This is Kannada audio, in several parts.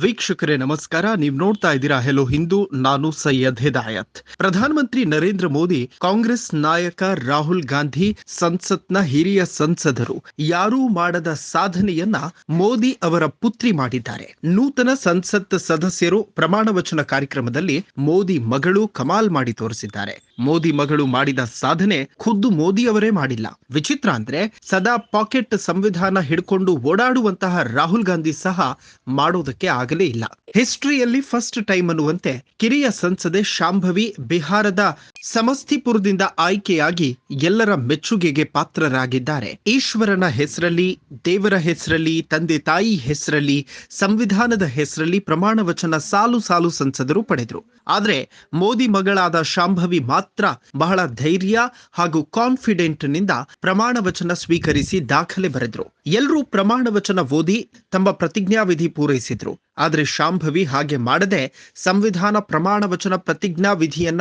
ವೀಕ್ಷಕರೇ, ನಮಸ್ಕಾರ. ನೀವು ನೋಡ್ತಾ ಇದ್ದೀರಾ ಹೆಲೋ ಹಿಂದೂ ನಾನು ಸೈಯದ್ ಹಿದಾಯತ್. ಪ್ರಧಾನಮಂತ್ರಿ ನರೇಂದ್ರ ಮೋದಿ, ಕಾಂಗ್ರೆಸ್ ನಾಯಕ ರಾಹುಲ್ ಗಾಂಧಿ, ಸಂಸತ್ನ ಹಿರಿಯ ಸಂಸದರು, ಯಾರೂ ಮಾಡದ ಸಾಧನೆಯನ್ನ ಮೋದಿ ಅವರ ಪುತ್ರಿ ಮಾಡಿದ್ದಾರೆ. ನೂತನ ಸಂಸತ್ ಸದಸ್ಯರು ಪ್ರಮಾಣ ವಚನ ಕಾರ್ಯಕ್ರಮದಲ್ಲಿ ಮೋದಿ ಮಗಳು ಕಮಾಲ್ ಮಾಡಿ ತೋರಿಸಿದ್ದಾರೆ. ಮೋದಿ ಮಗಳು ಮಾಡಿದ ಸಾಧನೆ ಖುದ್ದು ಮೋದಿ ಅವರೇ ಮಾಡಿಲ್ಲ. ವಿಚಿತ್ರ ಅಂದ್ರೆ ಸದಾ ಪಾಕೆಟ್ ಸಂವಿಧಾನ ಹಿಡ್ಕೊಂಡು ಓಡಾಡುವಂತಹ ರಾಹುಲ್ ಗಾಂಧಿ ಸಹ ಮಾಡೋದಕ್ಕೆ ಆಗಲೇ ಇಲ್ಲ. ಹಿಸ್ಟ್ರಿಯಲ್ಲಿ ಫಸ್ಟ್ ಟೈಮ್ ಅನ್ನುವಂತೆ ಕಿರಿಯ ಸಂಸದೆ ಶಾಂಭವಿ ಬಿಹಾರದ ಸಮಸ್ತಿಪುರದಿಂದ ಆಯ್ಕೆಯಾಗಿ ಎಲ್ಲರ ಮೆಚ್ಚುಗೆಗೆ ಪಾತ್ರರಾಗಿದ್ದಾರೆ. ಈಶ್ವರನ ಹೆಸರಲ್ಲಿ, ದೇವರ ಹೆಸರಲ್ಲಿ, ತಂದೆ ತಾಯಿ ಹೆಸರಲ್ಲಿ, ಸಂವಿಧಾನದ ಹೆಸರಲ್ಲಿ ಪ್ರಮಾಣ ವಚನ ಸಾಲು ಸಾಲು ಸಂಸದರು ಪಡೆದರು. ಆದರೆ ಮೋದಿ ಮಗಳಾದ ಶಾಂಭವಿ ಮಾತ್ರ ಬಹಳ ಧೈರ್ಯ ಹಾಗೂ ಕಾನ್ಫಿಡೆಂಟ್ನಿಂದ ಪ್ರಮಾಣ ವಚನ ಸ್ವೀಕರಿಸಿ ದಾಖಲೆ ಬರೆದ್ರು. ಎಲ್ಲರೂ ಪ್ರಮಾಣ ವಚನ ಓದಿ ತಮ್ಮ ಪ್ರತಿಜ್ಞಾವಿಧಿ ಪೂರೈಸಿದ್ರು. ಆದ್ರೆ ಶಾಂಭವಿ ಹಾಗೆ ಮಾಡದೆ ಸಂವಿಧಾನ ಪ್ರಮಾಣ ವಚನ ಪ್ರತಿಜ್ಞಾ ವಿಧಿಯನ್ನ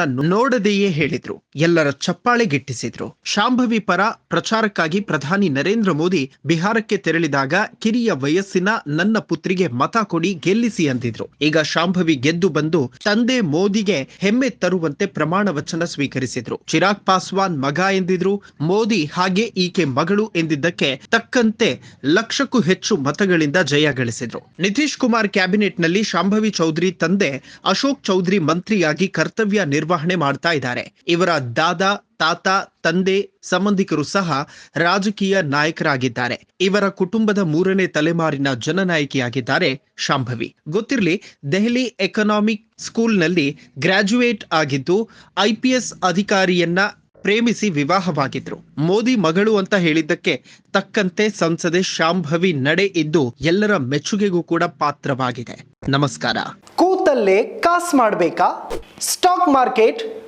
ನೋಡದೆಯೇ ಹೇಳಿದ್ರು. ಎಲ್ಲರ ಚಪ್ಪಾಳೆ ಗಿಟ್ಟಿಸಿದ್ರು. ಶಾಂಭವಿ ಪರ ಪ್ರಚಾರಕ್ಕಾಗಿ ಪ್ರಧಾನಿ ನರೇಂದ್ರ ಮೋದಿ ಬಿಹಾರಕ್ಕೆ ತೆರಳಿದಾಗ ಕಿರಿಯ ವಯಸ್ಸಿನ ನನ್ನ ಪುತ್ರಿಗೆ ಮತ ಕೊಡಿ ಗೆಲ್ಲಿಸಿ ಅಂದಿದ್ರು. ಈಗ ಶಾಂಭವಿ ಗೆದ್ದು ಬಂದು ತಂದೆ ಮೋದಿಗೆ ಹೆಮ್ಮೆ ತರುವಂತೆ ಪ್ರಮಾಣ ವಚನ ಸ್ವೀಕರಿಸಿದ್ರು. ಚಿರಾಗ್ ಪಾಸ್ವಾನ್ ಮಗ ಎಂದಿದ್ರು, ಮೋದಿ ಹಾಗೆ ಈಕೆ ಮಗಳು ಎಂದಿದ್ದಕ್ಕೆ ತಕ್ಕಂತೆ ಲಕ್ಷಕ್ಕೂ ಹೆಚ್ಚು ಮತಗಳಿಂದ ಜಯ ಗಳಿಸಿದ್ರು. ನಿತೀಶ್ ಕುಮಾರ್ ಕ್ಯಾಬಿನೆಟ್ನಲ್ಲಿ ಶಾಂಭವಿ ಚೌಧರಿ ತಂದೆ ಅಶೋಕ್ ಚೌಧರಿ ಮಂತ್ರಿಯಾಗಿ ಕರ್ತವ್ಯ ನಿರ್ವಹಣೆ ಮಾಡ್ತಾ ಇದ್ದಾರೆ. ಇವರ ದಾದಾ, ತಾತ, ತಂದೆ, ಸಂಬಂಧಿಕರು ಸಹ ರಾಜಕೀಯ ನಾಯಕರಾಗಿದ್ದಾರೆ. ಇವರ ಕುಟುಂಬದ ಮೂರನೇ ತಲೆಮಾರಿನ ಜನನಾಯಕಿಯಾಗಿದ್ದಾರೆ ಶಾಂಭವಿ. ಗೊತ್ತಿರಲಿ, ದೆಹಲಿ ಎಕನಾಮಿಕ್ ಸ್ಕೂಲ್ನಲ್ಲಿ ಗ್ರಾಜ್ಯುಯೇಟ್ ಆಗಿದ್ದು ಐಪಿಎಸ್ ಅಧಿಕಾರಿಯನ್ನ ಪ್ರೇಮಿಸಿ ವಿವಾಹವಾಗಿದ್ರು. ಮೋದಿ ಮಗಳು ಅಂತ ಹೇಳಿದ್ದಕ್ಕೆ ತಕ್ಕಂತೆ ಸಂಸದೆ ಶಾಂಭವಿ ನಡೆ ಇದ್ದು, ಎಲ್ಲರ ಮೆಚ್ಚುಗೆಗೂ ಕೂಡ ಪಾತ್ರವಾಗಿದೆ. ನಮಸ್ಕಾರ. ಕೂತಲ್ಲೇ ಕಾಸ್ ಮಾಡಬೇಕಾ? Stock market